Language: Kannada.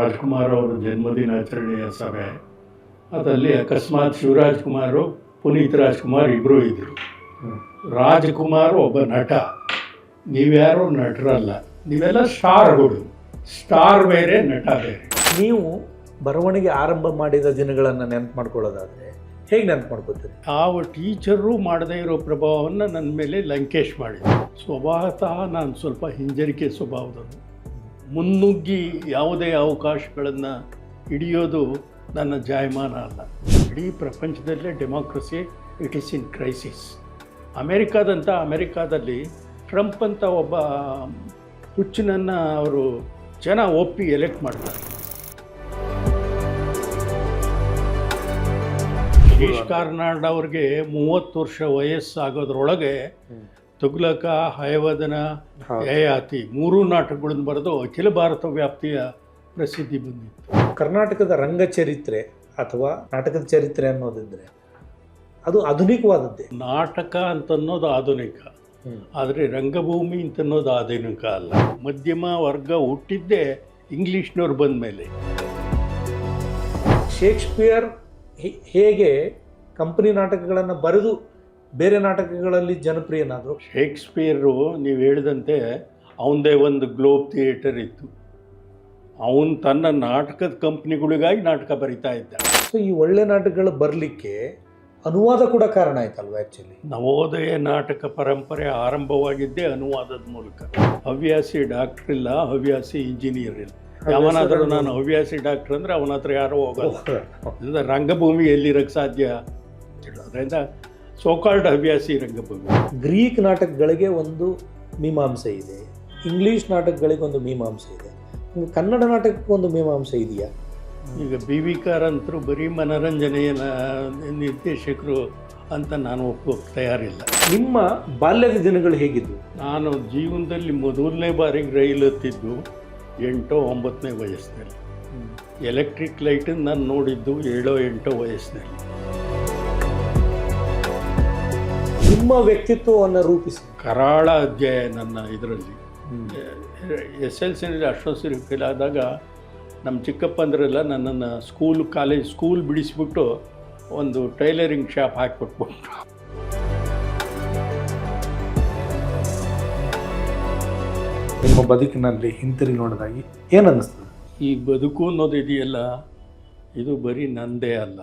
ರಾಜ್ಕುಮಾರ್ ಅವರ ಜನ್ಮದಿನಾಚರಣೆಯ ಸಭೆ. ಅದರಲ್ಲಿ ಅಕಸ್ಮಾತ್ ಶಿವರಾಜ್ ಕುಮಾರು ಪುನೀತ್ ರಾಜ್ಕುಮಾರ್ ಇಬ್ಬರು ಇದ್ದರು ರಾಜ್ಕುಮಾರ್ ಒಬ್ಬ ನಟ. ನೀವ್ಯಾರು ನಟರಲ್ಲ. ನೀವೆಲ್ಲ ಸ್ಟಾರ್ಗಳು. ಸ್ಟಾರ್ ಬೇರೆ ನಟ ಬೇರೆ. ನೀವು ಬರವಣಿಗೆ ಆರಂಭ ಮಾಡಿದ ದಿನಗಳನ್ನು ನೆನಪು ಮಾಡ್ಕೊಳ್ಳೋದಾದರೆ ಹೇಗೆ ನೆನಪು ಮಾಡ್ಕೋತೀರಿ? ಯಾವ ಟೀಚರು ಮಾಡದೇ ಇರೋ ಪ್ರಭಾವವನ್ನು ನನ್ನ ಮೇಲೆ ಲಂಕೇಶ್ ಮಾಡಿದ್ರು. ಸ್ವಭಾವತಃ ನಾನು ಸ್ವಲ್ಪ ಹಿಂಜರಿಕೆ ಸ್ವಭಾವದವನು. ಮುನ್ನುಗ್ಗಿ ಯಾವುದೇ ಅವಕಾಶಗಳನ್ನು ಹಿಡಿಯೋದು ನನ್ನ ಜಾಯಮಾನ ಅಲ್ಲ. ಇಡೀ ಪ್ರಪಂಚದಲ್ಲೇ democracy, it is in crisis. ಅಮೇರಿಕಾದಂಥ ಅಮೇರಿಕಾದಲ್ಲಿ ಟ್ರಂಪ್ ಅಂತ ಒಬ್ಬ ಹುಚ್ಚಿನನ್ನು ಅವರು ಜನ ಒಪ್ಪಿ ಎಲೆಕ್ಟ್ ಮಾಡ್ತಾರೆ. ಗಿರೀಶ್ ಕಾರ್ನಾಡ್ ಅವ್ರಿಗೆ ಮೂವತ್ತು ವರ್ಷ ವಯಸ್ಸಾಗೋದ್ರೊಳಗೆ ತುಗ್ಲಕ ಹಯವದನ ಯಯಾತಿ ಮೂರೂ ನಾಟಕಗಳನ್ನು ಬರೆದು ಅಖಿಲ ಭಾರತ ವ್ಯಾಪ್ತಿಯ ಪ್ರಸಿದ್ಧಿ ಬಂದಿತ್ತು. ಕರ್ನಾಟಕದ ರಂಗ ಚರಿತ್ರೆ ಅಥವಾ ನಾಟಕದ ಚರಿತ್ರೆ ಅನ್ನೋದಿದ್ರೆ ಅದು ಆಧುನಿಕವಾದದ್ದೇ. ನಾಟಕ ಅಂತನ್ನೋದು ಆಧುನಿಕ. ಆದರೆ ರಂಗಭೂಮಿ ಅಂತನ್ನೋದು ಆಧುನಿಕ ಅಲ್ಲ. ಮಧ್ಯಮ ವರ್ಗ ಹುಟ್ಟಿದ್ದೇ ಇಂಗ್ಲೀಷ್ನವ್ರು ಬಂದ ಮೇಲೆ ಶೇಕ್ಸ್ಪಿಯರ್ ಹೇಗೆ ಕಂಪನಿ ನಾಟಕಗಳನ್ನು ಬರೆದು ಬೇರೆ ನಾಟಕಗಳಲ್ಲಿ ಜನಪ್ರಿಯನಾದರು? ಶೇಕ್ಸ್ಪಿಯರು ನೀವು ಹೇಳಿದಂತೆ ಅವನದೇ ಒಂದು ಗ್ಲೋಬ್ ಥಿಯೇಟರ್ ಇತ್ತು. ಅವನು ತನ್ನ ನಾಟಕದ ಕಂಪ್ನಿಗಳಿಗಾಗಿ ನಾಟಕ ಬರಿತಾ ಇದ್ದ. ಸೊ ಈ ಒಳ್ಳೆ ನಾಟಕಗಳು ಬರಲಿಕ್ಕೆ ಅನುವಾದ ಕೂಡ ಕಾರಣ ಆಯ್ತಲ್ವ ಆ್ಯಕ್ಚುಲಿ ನವೋದಯ ನಾಟಕ ಪರಂಪರೆ ಆರಂಭವಾಗಿದ್ದೇ ಅನುವಾದದ ಮೂಲಕ. ಹವ್ಯಾಸಿ ಡಾಕ್ಟರ್ ಇಲ್ಲ ಹವ್ಯಾಸಿ ಇಂಜಿನಿಯರ್ ಇಲ್ಲ. ಯಾವನಾದರೂ ನಾನು ಹವ್ಯಾಸಿ ಡಾಕ್ಟರ್ ಅಂದರೆ ಅವನ ಹತ್ರ ಯಾರೂ ಹೋಗೋದು ರಂಗಭೂಮಿ ಎಲ್ಲಿರಕ್ಕೆ ಸಾಧ್ಯ ಅದರಿಂದ ಸೋಕಾಲ್ಡ್ ಹವ್ಯಾಸಿ ರಂಗಭೂಮಿ. ಗ್ರೀಕ್ ನಾಟಕಗಳಿಗೆ ಒಂದು ಮೀಮಾಂಸೆ ಇದೆ. ಇಂಗ್ಲೀಷ್ ನಾಟಕಗಳಿಗೆ ಒಂದು ಮೀಮಾಂಸೆ ಇದೆ. ಕನ್ನಡ ನಾಟಕಕ್ಕೂ ಒಂದು ಮೀಮಾಂಸೆ ಇದೆಯಾ? ಈಗ ಬಿ ವಿ ಕಾರಂತರು ಬರೀ ಮನರಂಜನೆಯ ನಿರ್ದೇಶಕರು ಅಂತ ನಾನು ಒಪ್ಪೋಕೆ ತಯಾರಿಲ್ಲ. ನಿಮ್ಮ ಬಾಲ್ಯದ ದಿನಗಳು ಹೇಗಿದ್ವು? ನಾನು ಜೀವನದಲ್ಲಿ ಮೊದಲನೇ ಬಾರಿಗೆ ರೈಲು ಹತ್ತಿದ್ದು ಎಂಟೋ ಒಂಬತ್ತನೇ ವಯಸ್ಸಿನಲ್ಲಿ. ಎಲೆಕ್ಟ್ರಿಕ್ ಲೈಟನ್ನು ನಾನು ನೋಡಿದ್ದು ಏಳೋ ಎಂಟೋ ವಯಸ್ಸಿನಲ್ಲಿ. ನಿಮ್ಮ ವ್ಯಕ್ತಿತ್ವವನ್ನು ರೂಪಿಸಿ. ಕರಾಳ ಅಧ್ಯಾಯ ನನ್ನ ಇದರಲ್ಲಿ. ಎಸ್ ಎಲ್ ಸಿನಲ್ಲಿ ಅಷ್ಟೊಂದು ಫೇಲ್ ಆದಾಗ ನಮ್ಮ ಚಿಕ್ಕಪ್ಪಂದ್ರೆಲ್ಲ ನನ್ನನ್ನು ಸ್ಕೂಲ್ ಕಾಲೇಜ್ ಸ್ಕೂಲ್ ಬಿಡಿಸಿಬಿಟ್ಟು ಒಂದು ಟೈಲರಿಂಗ್ ಶಾಪ್ ಹಾಕಿಕೊಟ್ಬಿಟ್ಟು ನಿಮ್ಮ ಬದುಕಿನಲ್ಲಿ ಹಿಂತಿರುಗಿ ನೋಡಿದಾಗಿ ಏನು ಅನ್ನಿಸ್ತದೆ? ಈ ಬದುಕು ಅನ್ನೋದು ಇದೆಯಲ್ಲ ಇದು ಬರೀ ನಂದೇ ಅಲ್ಲ.